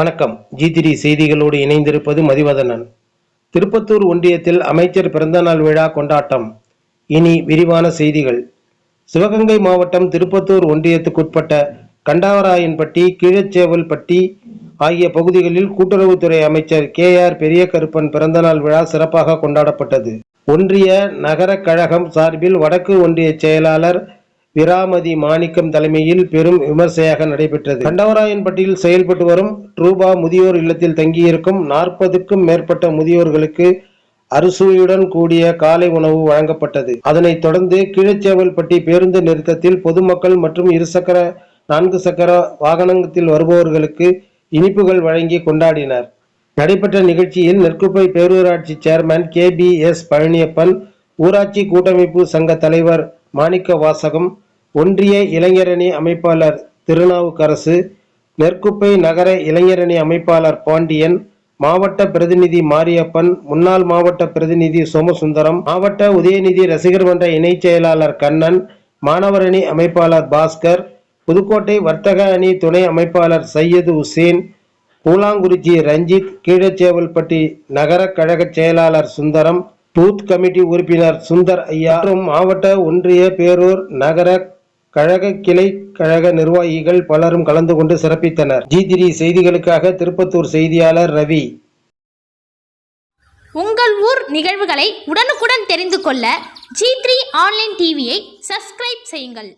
வணக்கம். ஜி செய்திகளோடு இணைந்திருப்பது மதிவதனன். திருப்பத்தூர் ஒன்றியத்தில் அமைச்சர் பிறந்தநாள் விழா கொண்டாட்டம். இனி விரிவான செய்திகள். சிவகங்கை மாவட்டம் திருப்பத்தூர் ஒன்றியத்துக்குட்பட்ட கண்டாவராயன்பட்டி கீழச்சேவல்பட்டி ஆகிய பகுதிகளில் கூட்டுறவுத்துறை அமைச்சர் கே ஆர் பெரியகருப்பன் பிறந்தநாள் விழா சிறப்பாக கொண்டாடப்பட்டது. ஒன்றிய நகர கழகம் சார்பில் வடக்கு ஒன்றிய செயலாளர் விராமதி மாணிக்கம் தலைமையில் பெரும் விமர்சையாக நடைபெற்றது. கண்டவராயன்பட்டியில் செயல்பட்டு வரும் ட்ரூபா முதியோர் இல்லத்தில் தங்கியிருக்கும் நாற்பதுக்கும் மேற்பட்ட முதியோர்களுக்கு அறுசுவையுடன் கூடிய காலை உணவு வழங்கப்பட்டது. அதனைத் தொடர்ந்து கீழச்சேவல்பட்டி பேருந்து நிறுத்தத்தில் பொதுமக்கள் மற்றும் இருசக்கர நான்கு சக்கர வாகனத்தில் வருபவர்களுக்கு இனிப்புகள் வழங்கி கொண்டாடினர். நடைபெற்ற நிகழ்ச்சியில் நெற்குப்பை பேரூராட்சி chairman K B S Palaniappan ஊராட்சி கூட்டமைப்பு சங்க தலைவர் மாணிக்க வாசகம் ஒன்றிய இளைஞரணி அமைப்பாளர் திருநாவுக்கரசு நெற்குப்பை நகர இளைஞரணி அமைப்பாளர் பாண்டியன் மாவட்ட பிரதிநிதி மாரியப்பன் முன்னாள் மாவட்ட பிரதிநிதி சோமசுந்தரம் மாவட்ட உதயநிதி ரசிகர் மன்ற இணைச் செயலாளர் கண்ணன் மாணவரணி அமைப்பாளர் பாஸ்கர் புதுக்கோட்டை வர்த்தக அணி துணை அமைப்பாளர் சையது உசேன் பூலாங்குறிச்சி ரஞ்சித் கீழச்சேவல்பட்டி நகர கழக செயலாளர் சுந்தரம் பூத் கமிட்டி உறுப்பினர் சுந்தர் ஐயா மற்றும் மாவட்ட ஒன்றிய பேரூர் நகர கழக கிளை கழக நிர்வாகிகள் பலரும் கலந்து கொண்டு சிறப்பித்தனர். ஜி த்ரீ செய்திகளுக்காக திருப்பத்தூர் செய்தியாளர் ரவி. உங்கள் ஊர் நிகழ்வுகளை உடனுக்குடன் தெரிந்து கொள்ள ஜி த்ரீ ஆன்லைன் டிவியை சப்ஸ்கிரைப் செய்யுங்கள்.